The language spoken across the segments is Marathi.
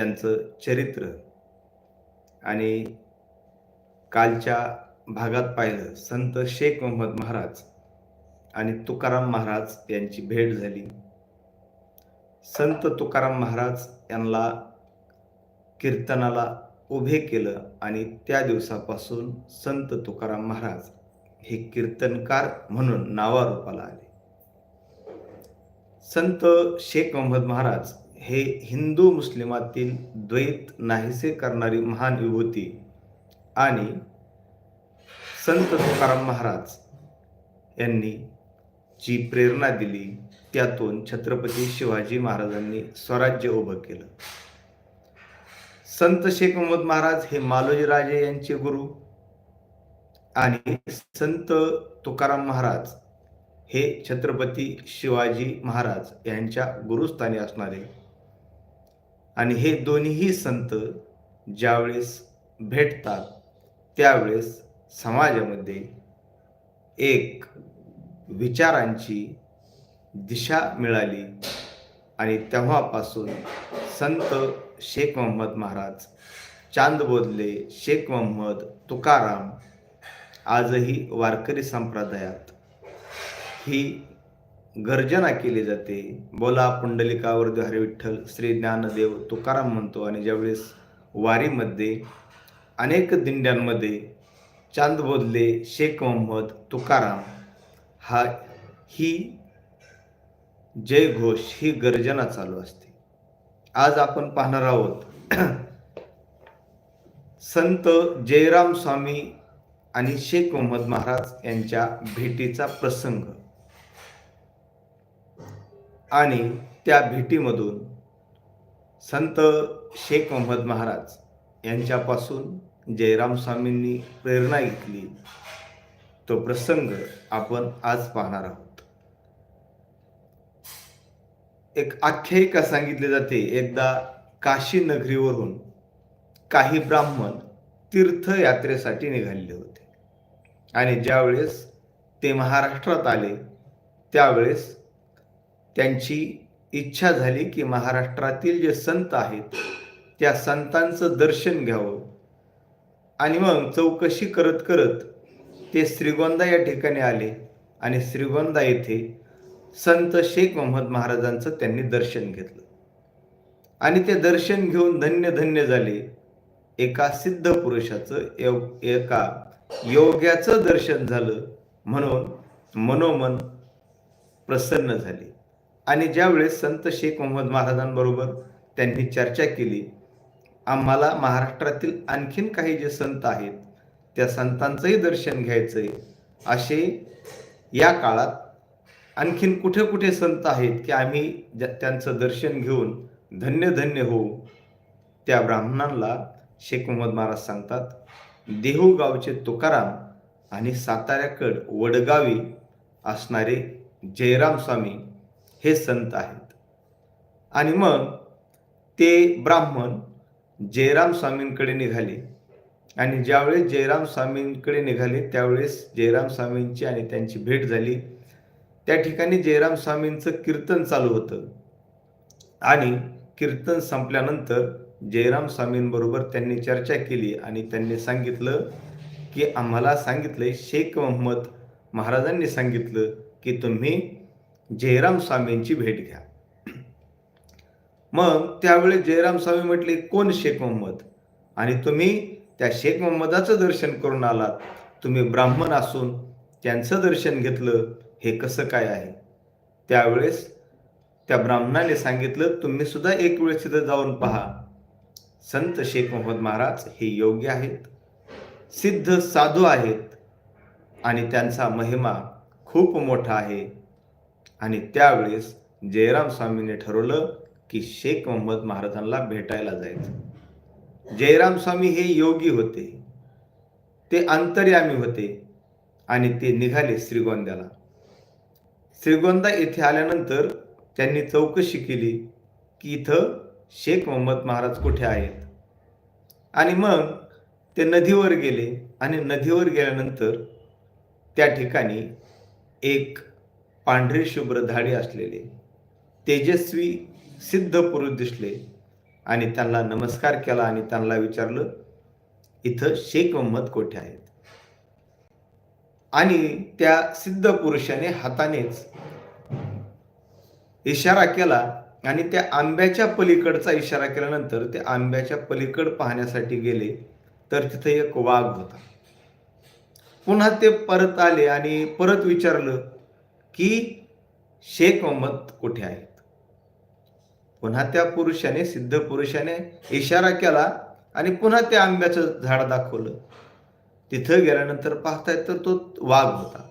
त्यांचं चरित्र आणि कालच्या भागात पाहिलं संत शेख मोहम्मद महाराज आणि तुकाराम महाराज यांची भेट झाली. संत तुकाराम महाराज यांना कीर्तनाला उभे केलं आणि त्या दिवसापासून संत तुकाराम महाराज हे कीर्तनकार म्हणून नावारूपाला आले. संत शेख मोहम्मद महाराज हे हिंदू मुस्लिमातील द्वैत नाहीसे करणारी महान विभूती आणि संत तुकाराम महाराज यांनी जी प्रेरणा दिली त्यातून छत्रपती शिवाजी महाराजांनी स्वराज्य उभं केलं. संत शेख मोहम्मद महाराज हे मालोजी राजे यांचे गुरु आणि संत तुकाराम महाराज हे छत्रपती शिवाजी महाराज यांच्या गुरुस्थानी असणारे आणि हे दोन्हीही संत ज्यावेळेस भेटतात त्यावेळेस समाजामध्ये एक विचारांची दिशा मिळाली आणि तेव्हापासून संत शेख मोहम्मद महाराज चांदबोदले शेख मोहम्मद तुकाराम आजही वारकरी संप्रदायात ही गर्जना केली जाते. बोला पुंडलिकावर हरी विठ्ठल श्री ज्ञानदेव तुकाराम म्हणतो आणि ज्यावेळेस वारीमध्ये अनेक दिंड्यांमध्ये चांदबोधले शेख मोहम्मद तुकाराम हा ही जय घोष ही गर्जना चालू असते. आज आपण पाहणार आहोत संत जयराम स्वामी आणि शेख मोहम्मद महाराज यांच्या भेटीचा प्रसंग. आणि त्या भेटीमधून संत शेख मोहम्मद महाराज यांच्यापासून जयराम स्वामींनी प्रेरणा घेतली. तो प्रसंग आपण आज पाहणार आहोत. एक आख्यायिका सांगितली जाते एकदा काशी नगरीवरून काही ब्राह्मण तीर्थयात्रेसाठी निघालेले होते. आणि ज्यावेळेस ते महाराष्ट्रात आले त्यावेळेस त्यांची इच्छा झाली की महाराष्ट्रातील जे संत आहेत त्या संतांचं दर्शन घ्यावं. आणि मग चौकशी करत करत ते श्रीगोंदा या ठिकाणी आले आणि श्रीगोंदा येथे संत शेख मोहम्मद महाराजांचं त्यांनी दर्शन घेतलं. आणि ते दर्शन घेऊन धन्य धन्य झाले. एका सिद्ध पुरुषाचं एव एका योग्याचं दर्शन झालं म्हणून मनोमन प्रसन्न झाले. आणि ज्यावेळेस संत शेख मोहम्मद महाराजांबरोबर त्यांनी चर्चा केली आम्हाला महाराष्ट्रातील आणखीन काही जे संत आहेत त्या संतांचंही दर्शन घ्यायचंय. असे या काळात आणखीन कुठे कुठे संत आहेत की आम्ही त्यांचं दर्शन घेऊन धन्य धन्य होऊ? त्या ब्राह्मणांना शेख मोहम्मद महाराज सांगतात देहू गावचे तुकाराम आणि साताऱ्याकड वडगावी असणारे जयराम स्वामी हे संत आहेत. आणि मग ते ब्राह्मण जयराम स्वामींकडे निघाले. आणि ज्यावेळेस जयराम स्वामींकडे निघाले त्यावेळेस जयराम स्वामींची आणि त्यांची भेट झाली. त्या ठिकाणी जयराम स्वामींचं कीर्तन चालू होतं. आणि कीर्तन संपल्यानंतर जयराम स्वामींबरोबर त्यांनी चर्चा केली आणि त्यांनी सांगितलं की आम्हाला सांगितलं शेख मोहम्मद महाराजांनी सांगितलं की तुम्ही जयराम स्वामींची भेट घ्या. मग त्यावेळी जयराम स्वामी म्हटले कोण शेख मोहम्मद? आणि तुम्ही त्या शेख मोहम्मदाचं दर्शन करून आलात. तुम्ही ब्राह्मण असून त्यांचं दर्शन घेतलं हे कसं काय आहे? त्यावेळेस त्या ब्राह्मणाने सांगितलं तुम्ही सुद्धा एक वेळेस तिथं जाऊन पहा. संत शेख मोहम्मद महाराज हे योग्य आहेत. सिद्ध साधू आहेत. आणि त्यांचा महिमा खूप मोठा आहे. आणि त्यावेळेस जयराम स्वामीने ठरवलं की शेख मोहम्मद महाराजांना भेटायला जायचं. जयराम स्वामी हे योगी होते. ते अंतर्यामी होते आणि ते निघाले श्रीगोंद्याला. श्रीगोंदा येथे आल्यानंतर त्यांनी चौकशी केली की इथं शेख मोहम्मद महाराज कुठे आहेत? आणि मग ते नदीवर गेले आणि नदीवर गेल्यानंतर त्या ठिकाणी एक पांढरे शुभ्र धाडी असलेले तेजस्वी सिद्ध पुरुष दिसले आणि त्यांना नमस्कार केला आणि त्यांना विचारलं इथं शेख मोहम्मद कोठे आहेत? आणि त्या सिद्ध पुरुषाने हातानेच इशारा केला आणि त्या आंब्याच्या पलीकडचा इशारा केल्यानंतर ते आंब्याच्या पलीकड पाहण्यासाठी गेले तर तिथे एक वाघ होता. पुन्हा ते परत आले आणि परत विचारलं की शेख मोहम्मद कुठे आहेत? पुन्हा त्या पुरुषाने सिद्ध पुरुषाने इशारा केला आणि पुन्हा त्या आंब्याचं झाड दाखवलं. तिथं गेल्यानंतर पाहताय तर तो वाघ होता.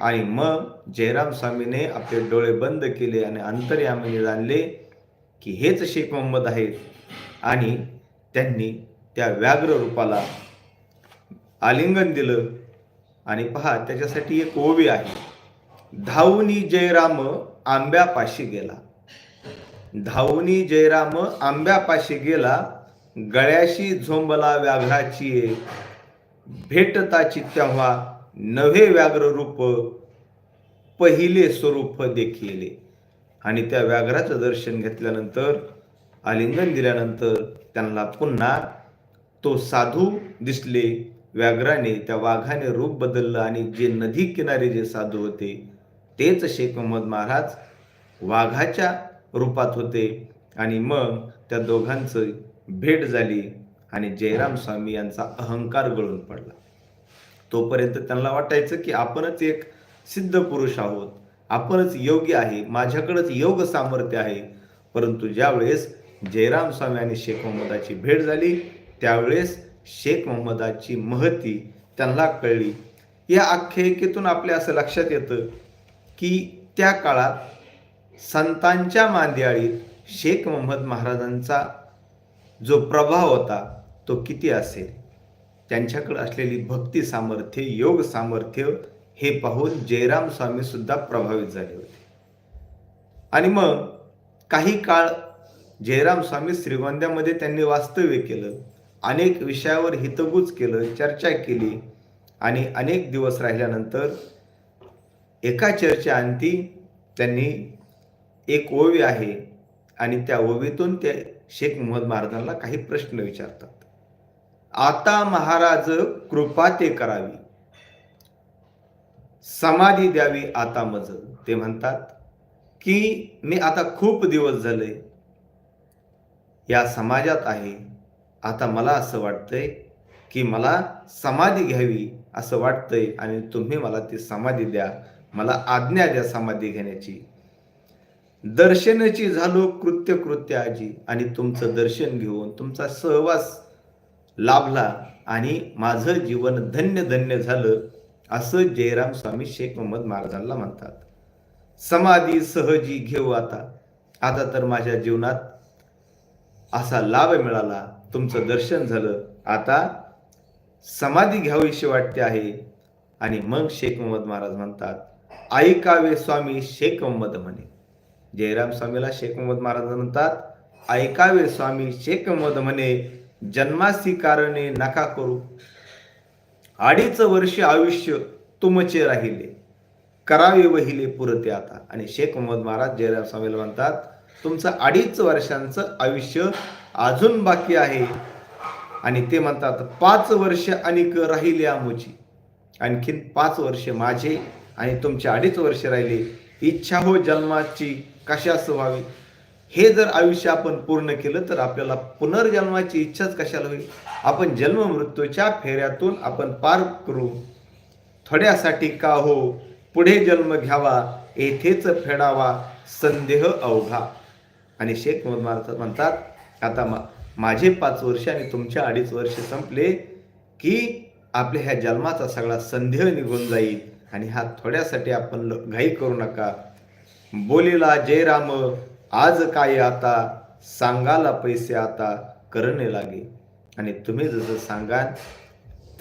आणि मग जयराम स्वामीने आपले डोळे बंद केले आणि अंतर्यामीने जाणले की हेच शेख मोहम्मद आहेत. आणि त्यांनी त्या व्याघ्र रूपाला आलिंगन दिलं. आणि पहा त्याच्यासाठी एक ओवी आहे. धावनी जयराम आंब्यापाशी गेला. धावनी जयराम आंब्यापाशी गेला गळ्याशी झोंबला व्याघ्राची भेटताची तेव्हा नवे व्याघ्र रूप पहिले स्वरूप देखिले. आणि त्या व्याघ्राचं दर्शन घेतल्यानंतर आलिंगन दिल्यानंतर त्यांना पुन्हा तो साधू दिसले. व्याघ्राने त्या वाघाने रूप बदललं आणि जे नदी किनारी जे साधू होते तेच शेख मोहम्मद महाराज वाघाच्या रूपात होते. आणि मग त्या दोघांचं भेट झाली आणि जयराम स्वामी यांचा अहंकार गळून पडला. तोपर्यंत त्यांना वाटायचं की आपणच एक सिद्ध पुरुष आहोत. आपणच योग्य आहे. माझ्याकडंच योग सामर्थ्य आहे. परंतु ज्यावेळेस जयराम स्वामी आणि शेख मोहम्मदाची भेट झाली त्यावेळेस शेख मोहम्मदाची महती त्यांना कळली. या आख्यायिकेतून आपल्या असं लक्षात येतं की त्या काळात संतांच्या मांदियाळीत शेख मोहम्मद महाराजांचा जो प्रभाव होता तो किती असेल? त्यांच्याकडे असलेली भक्ती सामर्थ्य योग सामर्थ्य हे पाहून जयराम स्वामी सुद्धा प्रभावित झाले होते. आणि मग काही काळ जयराम स्वामी श्रीगोंद्यामध्ये त्यांनी वास्तव्य केलं अनेक विषयावर हितगुज केलं चर्चा केली आणि अनेक दिवस राहिल्यानंतर एका चर्चेअंती त्यांनी एक ओवी आहे आणि त्या ओवीतून ते शेख मोहम्मद महाराजांना काही प्रश्न विचारतात. आता महाराज कृपा ते करावी. समाधी द्यावी आता मज. ते म्हणतात की मी आता खूप दिवस झाले या समाजात आहे. आता मला असं वाटतंय की मला समाधी घ्यावी असं वाटतंय आणि तुम्ही मला ती समाधी द्या. मला आज्ञा द्या समाधी घेण्याची. दर्शनाची झालो कृत्य कृत्य आजी. आणि तुमचं दर्शन घेऊन तुमचा सहवास लाभला आणि माझं जीवन धन्य धन्य झालं असं जयराम स्वामी शेख मोहम्मद महाराजांना म्हणतात. समाधी सहजी घेऊ आता. आता तर माझ्या जीवनात असा लाभ मिळाला. तुमचं दर्शन झालं. आता समाधी घ्यावीशी वाटते आहे. आणि मग शेख मोहम्मद महाराज म्हणतात ऐकावे स्वामी शेख मोहम्मद म्हणे. जयराम स्वामीला शेख मोहम्मद महाराज म्हणतात ऐकावे स्वामी शेख मोहम्मद म्हणे जन्मासी कारणे नका करू. अडीच वर्ष आयुष्य तुमचे राहिले. करावे वहिले पुरते आता. आणि शेख मोहम्मद महाराज जयराम स्वामीला म्हणतात तुमचं अडीच वर्षांचं आयुष्य अजून बाकी आहे. आणि ते म्हणतात पाच वर्ष अनिक राहिले आमोची आणखीन पाच वर्ष माझे आणि तुमचे अडीच वर्ष राहिले इच्छा हो जन्माची कशास व्हावी हे जर आयुष्य आपण पूर्ण केलं तर आपल्याला पुनर्जन्माची इच्छाच कशाला होईल? आपण जन्म मृत्यूच्या फेऱ्यातून आपण पार करू. थोड्यासाठी का हो? पुढे जन्म घ्यावा येथेच फेडावा संदेह अवघा. आणि शेख मोहम्मद महाराज म्हणतात आता मा माझे पाच वर्ष आणि तुमचे अडीच वर्ष संपले की आपल्या ह्या जन्माचा सगळा संदेह निघून जाईल. आणि हा थोड्यासाठी आपण घाई करू नका. बोलीला जयराम आज काय आता? सांगाला पैसे आता करणे लागे. आणि तुम्ही जसं सांगाल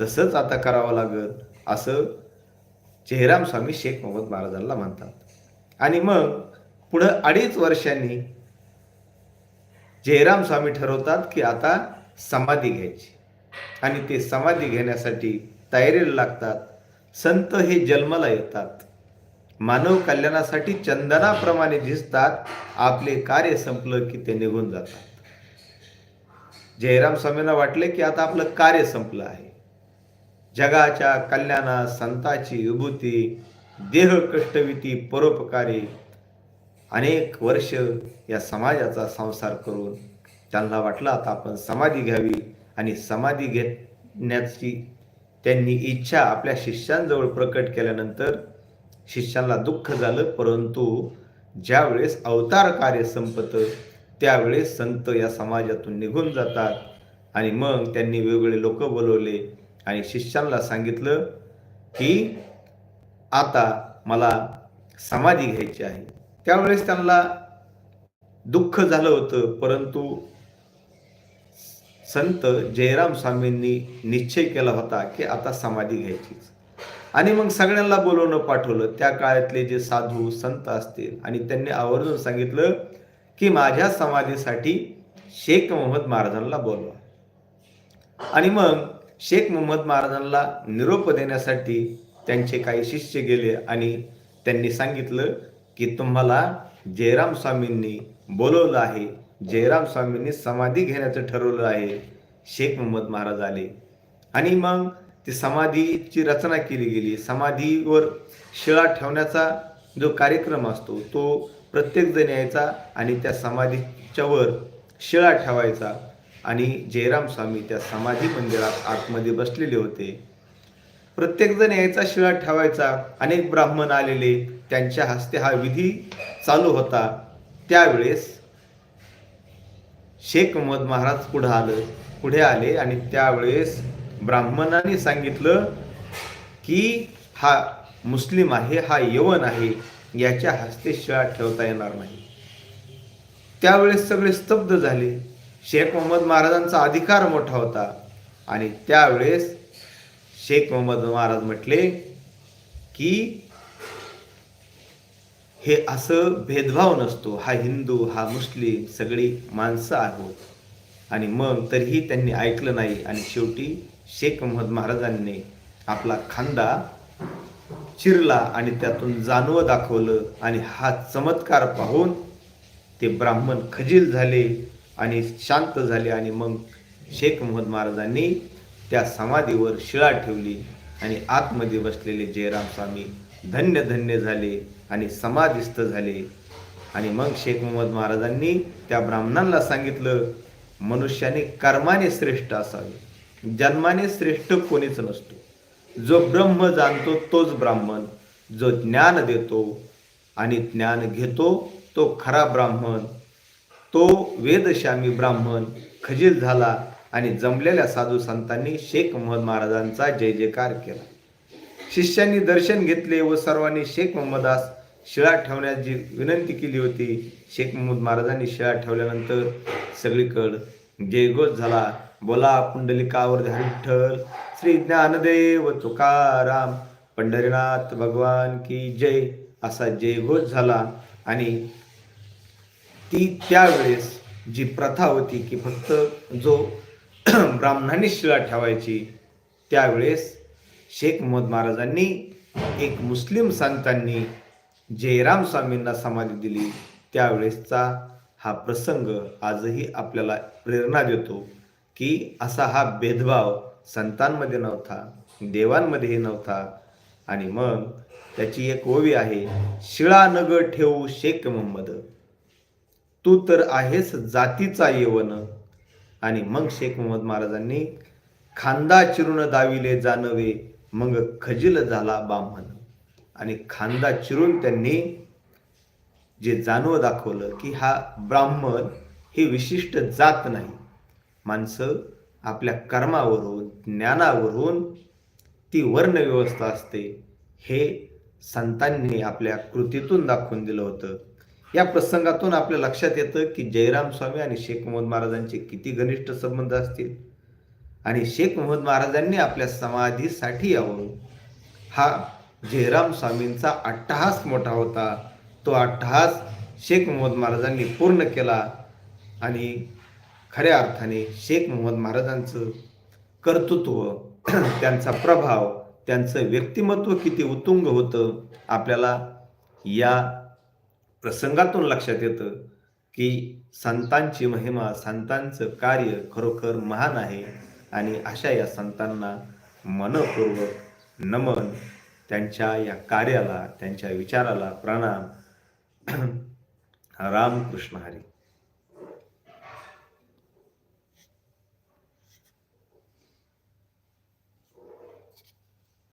तसंच आता करावं लागेल असं जयराम स्वामी शेख मोहम्मद महाराजांना म्हणतात. आणि मग पुढं अडीच वर्षांनी जयराम स्वामी ठरवतात की आता समाधी घ्यायची. आणि ते समाधी घेण्यासाठी तयारीला लागतात. संत हे जन्माला येतात. मानव कल्याणासाठी चंदनाप्रमाणे दिसतात आपले कार्य संपलं की ते निघून जातात. जयराम स्वामींना वाटले की आता आपलं कार्य संपलं आहे. जगाच्या कल्याणा संताची विभूती देह कष्टविती परोपकारी अनेक वर्ष या समाजाचा संसार करून त्यांना वाटलं आता आपण समाधी घ्यावी आणि समाधी घेण्याची त्यांनी इच्छा आपल्या शिष्यांजवळ प्रकट केल्यानंतर शिष्यांना दुःख झालं परंतु ज्यावेळेस अवतार कार्य संपतं त्यावेळेस संत या समाजातून निघून जातात. आणि मग त्यांनी वेगवेगळे लोक बोलवले आणि शिष्यांना सांगितलं की आता मला समाधी घ्यायची आहे. त्यावेळेस त्यांना दुःख झालं होतं परंतु संत जयराम स्वामींनी निश्चय केला होता की आता समाधी घ्यायचीच. आणि मग सगळ्यांना बोलवणं पाठवलं. त्या काळातले जे साधू संत असतील आणि त्यांनी आवर्जून सांगितलं की माझ्या समाधीसाठी शेख मोहम्मद महाराजांना बोलवा. आणि मग शेख मोहम्मद महाराजांना निरोप देण्यासाठी त्यांचे काही शिष्य गेले आणि त्यांनी सांगितलं की तुम्हाला जयराम स्वामींनी बोलवलं आहे जयराम स्वामींनी समाधी घेण्याचं ठरवलं आहे. शेख मोहम्मद महाराज आले. आणि मग ती समाधीची रचना केली गेली. समाधीवर शिळा ठेवण्याचा जो कार्यक्रम असतो तो प्रत्येक जण यायचा आणि त्या समाधीच्या वर शिळा ठेवायचा. आणि जयराम स्वामी त्या समाधी मंदिरात आतमध्ये बसलेले होते. प्रत्येकजण यायचा शिळा ठेवायचा. अनेक ब्राह्मण आलेले. त्यांच्या हस्ते हा विधी चालू होता. त्यावेळेस शेख मोहम्मद महाराज पुढे आलं पुढे आले आणि त्यावेळेस ब्राह्मणांनी सांगितलं की हा मुस्लिम आहे हा यवन आहे याच्या हस्ते शिळा ठेवता येणार नाही. त्यावेळेस सगळे स्तब्ध झाले. शेख मोहम्मद महाराजांचा अधिकार मोठा होता आणि त्यावेळेस शेख मोहम्मद महाराज म्हटले की हे असं भेदभाव नसतो. हा हिंदू हा मुस्लिम सगळी माणसं आहोत. आणि मग तरीही त्यांनी ऐकलं नाही. आणि शेवटी शेख मोहम्मद महाराजांनी आपला खांदा चिरला आणि त्यातून जानवं दाखवलं. आणि हा चमत्कार पाहून ते ब्राह्मण खजील झाले आणि शांत झाले. आणि मग शेख मोहम्मद महाराजांनी त्या समाधीवर शिळा ठेवली आणि आतमध्ये बसलेले जयराम स्वामी धन्य धन्य झाले. आणि समाधिस्थ झाले. आणि मग शेख मोहम्मद महाराजांनी त्या ब्राह्मणांना सांगितलं मनुष्याने कर्माने श्रेष्ठ असावे. जन्माने श्रेष्ठ कोणीच नसतो. जो ब्रह्म जाणतो तोच ब्राह्मण. जो ज्ञान देतो आणि ज्ञान घेतो तो खरा ब्राह्मण. तो वेदशामी ब्राह्मण खजील झाला आणि जमलेल्या साधू संतांनी शेख मोहम्मद महाराजांचा जय जयकार केला. शिष्यांनी दर्शन घेतले व सर्वांनी शेख मोहम्मदास शिळा ठेवण्याची विनंती केली होती. शेख महमूद महाराजांनी शिळा ठेवल्यानंतर सगळीकडं जयघोष झाला. बोला पुंडलिकावर विठ्ठल श्री ज्ञानदेव तुकाराम पंढरीनाथ भगवान की जय असा जयघोष झाला. आणि ती त्यावेळेस जी प्रथा होती की फक्त जो ब्राह्मणांनी शिळा ठेवायची त्यावेळेस शेख मोहम्मद महाराजांनी एक मुस्लिम संतांनी जयराम स्वामींना समाधी दिली त्यावेळेसचा हा प्रसंग आजही आपल्याला प्रेरणा देतो की असा हा भेदभाव संतांमध्ये नव्हता देवांमध्येही नव्हता आणि मग त्याची एक ओवी आहे शिळा नग ठेवू शेख मोहम्मद. तू तर आहेस जातीचा येवन. आणि मग शेख मोहम्मद महाराजांनी खांदा चिरून दाविले जानवे मग खजिल झाला बामण आणि खांदा चिरून त्यांनी जे जाणवं दाखवलं की हा ब्राह्मण ही विशिष्ट जात नाही. माणसं आपल्या कर्मावरून ज्ञानावरून ती वर्णव्यवस्था असते. हे संतांनी आपल्या कृतीतून दाखवून दिलं होतं. या प्रसंगातून आपल्या लक्षात येतं की जयराम स्वामी आणि शेख मोहम्मद महाराजांचे किती घनिष्ठ संबंध असतील. आणि शेख मोहम्मद महाराजांनी आपल्या समाधीसाठी यावं. हा जयराम स्वामींचा अट्टहास मोठा होता. तो अट्टहास शेख मोहम्मद महाराजांनी पूर्ण केला आणि खऱ्या अर्थाने शेख मोहम्मद महाराजांचं कर्तृत्व त्यांचा प्रभाव त्यांचं व्यक्तिमत्व किती उत्तुंग होतं आपल्याला या प्रसंगातून लक्षात येतं की संतांची महिमा संतांचं कार्य खरोखर महान आहे आणि अशा या संतांना मनपूर्वक नमन त्यांच्या या कार्याला त्यांच्या विचाराला प्रणाम. रामकृष्ण हरी.